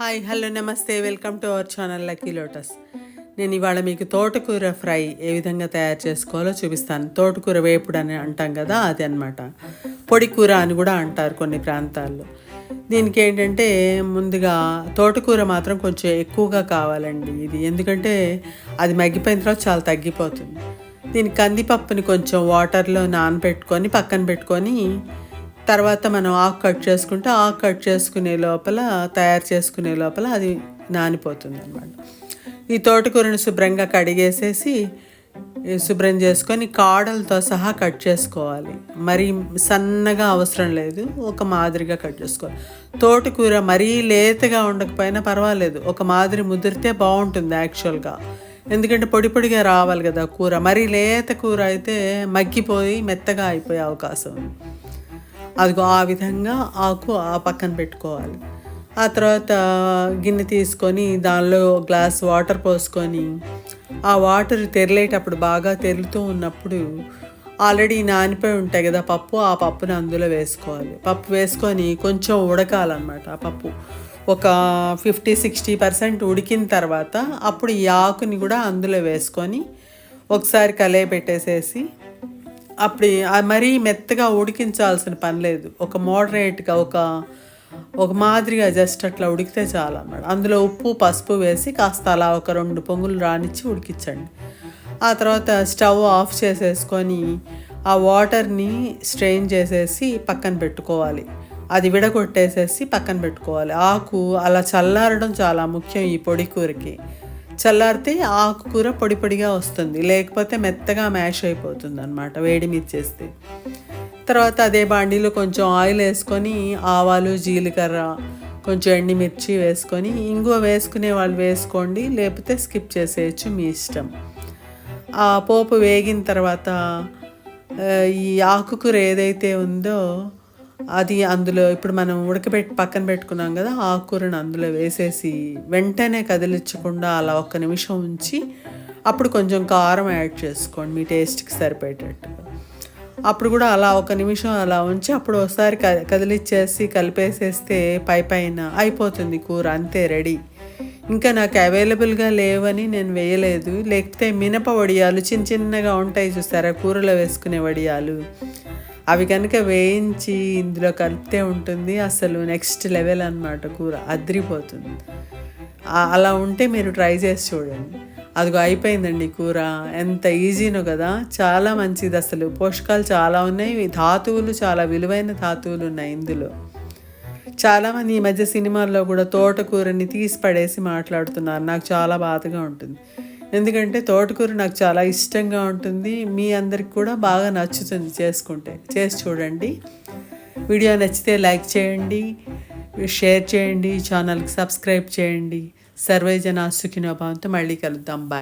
Hi hello నమస్తే welcome to our channel lucky lotus. నేను ఇవాళ మీకు తోటకూర ఫ్రై ఏ విధంగా తయారు చేసుకోవాలో చూపిస్తాను. తోటకూర వేపుడు అని అంటాం కదా అది అనమాట పొడి కూర అని కూడా అంటారు కొన్ని ప్రాంతాల్లో. దీనికి ఏంటంటే ముందుగా తోటకూర మాత్రం కొంచెం ఎక్కువగా కావాలండి ఇది. ఎందుకంటే అది మగ్గిపోయిన తర్వాత చాలా తగ్గిపోతుంది. దీని కందిపప్పుని కొంచెం వాటర్లో నానబెట్టుకొని పక్కన పెట్టుకొని తర్వాత మనం ఆకు కట్ చేసుకుంటే ఆకు కట్ చేసుకునే లోపల తయారు చేసుకునే లోపల అది నానిపోతుంది అనమాట ఈ తోటకూరను శుభ్రంగా కడిగేసేసి శుభ్రం చేసుకొని కాడలతో సహా కట్ చేసుకోవాలి. మరి సన్నగా అవసరం లేదు ఒక మాదిరిగా కట్ చేసుకోవాలి. తోటకూర మరీ లేతగా ఉండకపోయినా పర్వాలేదు ఒక మాదిరి ముదిరితే బాగుంటుంది యాక్చువల్గా. ఎందుకంటే పొడి పొడిగా రావాలి కదా కూర మరీ లేత కూర అయితే మగ్గిపోయి మెత్తగా అయిపోయే అవకాశం. ఉంది అదిగో ఆ విధంగా ఆకు ఆ పక్కన పెట్టుకోవాలి. ఆ తర్వాత గిన్నె తీసుకొని దానిలో గ్లాస్ వాటర్ పోసుకొని ఆ వాటర్ తెరలేటప్పుడు బాగా తెరులుతూ ఉన్నప్పుడు ఆల్రెడీ నానిపోయి ఉంటాయి కదా పప్పు ఆ పప్పుని అందులో వేసుకోవాలి. పప్పు వేసుకొని కొంచెం ఉడకాలన్నమాట ఆ పప్పు. ఒక ఫిఫ్టీ సిక్స్టీ పర్సెంట్ ఉడికిన తర్వాత అప్పుడు ఈ ఆకుని కూడా అందులో వేసుకొని ఒకసారి కలయి పెట్టేసేసి అప్పుడు మరీ మెత్తగా ఉడికించాల్సిన పని లేదు. ఒక మోడరేట్గా ఒక ఒక మాదిరిగా జస్ట్ అట్లా ఉడికితే చాలు అన్నమాట అందులో ఉప్పు పసుపు వేసి కాస్త అలా ఒక రెండు పొంగులు రానిచ్చి ఉడికించండి. ఆ తర్వాత స్టవ్ ఆఫ్ చేసేసుకొని ఆ వాటర్ని స్ట్రెయిన్ చేసేసి పక్కన పెట్టుకోవాలి. అది విడగొట్టేసేసి పక్కన పెట్టుకోవాలి. ఆకు అలా చల్లారడం చాలా ముఖ్యం ఈ పొడి కూరకి. చల్లారితే ఆకుకూర పొడి పొడిగా వస్తుంది. లేకపోతే మెత్తగా మ్యాష్ అయిపోతుంది అనమాట వేడి మీద చేస్తే. తర్వాత అదే బాండీలో కొంచెం ఆయిల్ వేసుకొని ఆవాలు జీలకర్ర కొంచెం ఎండిమిర్చి వేసుకొని ఇంగువ వేసుకునే వాళ్ళు వేసుకోండి లేకపోతే స్కిప్ చేసేయచ్చు మీ ఇష్టం. ఆ పోపు వేగిన తర్వాత ఈ ఆకుకూర ఏదైతే ఉందో అది అందులో ఇప్పుడు మనం ఉడకబెట్టి పక్కన పెట్టుకున్నాం కదా ఆకుకూరను అందులో వేసేసి వెంటనే కదిలించకుండా అలా ఒక్క నిమిషం ఉంచి అప్పుడు కొంచెం కారం యాడ్ చేసుకోండి మీ టేస్ట్కి సరిపోయేటట్టు అప్పుడు కూడా అలా ఒక నిమిషం అలా ఉంచి అప్పుడు ఒకసారి కదిలిచ్చేసి కలిపేసేస్తే పై పైన అయిపోతుంది కూర అంతే రెడీ. ఇంకా నాకు అవైలబుల్గా లేవని నేను వేయలేదు. లేకపోతే మినప వడియాలు చిన్న చిన్నగా ఉంటాయి చూస్తారా కూరలో వేసుకునే వడియాలు. అవి కనుక వేయించి ఇందులో కలిపితే ఉంటుంది అసలు నెక్స్ట్ లెవెల్ అనమాట కూర అద్రిపోతుంది. అలా ఉంటే మీరు ట్రై చేసి చూడండి. అదిగో అయిపోయిందండి కూర ఎంత ఈజీనో కదా. చాలా మంచిది అసలు. పోషకాలు చాలా ఉన్నాయి ధాతువులు చాలా విలువైన ధాతువులు ఉన్నాయి ఇందులో. చాలామంది ఈ మధ్య సినిమాల్లో కూడా తోటకూరని తీసి పడేసి మాట్లాడుతున్నారు. నాకు చాలా బాధగా ఉంటుంది. ఎందుకంటే తోటకూర నాకు చాలా ఇష్టంగా ఉంటుంది. మీ అందరికి కూడా బాగా నచ్చుతుంది చేసుకుంటే. చేసి చూడండి. వీడియో నచ్చితే లైక్ చేయండి. షేర్ చేయండి. ఛానల్కి సబ్స్క్రైబ్ చేయండి. సర్వేజన సుఖినోభావంతో మళ్ళీ కలుద్దాం. బాయ్.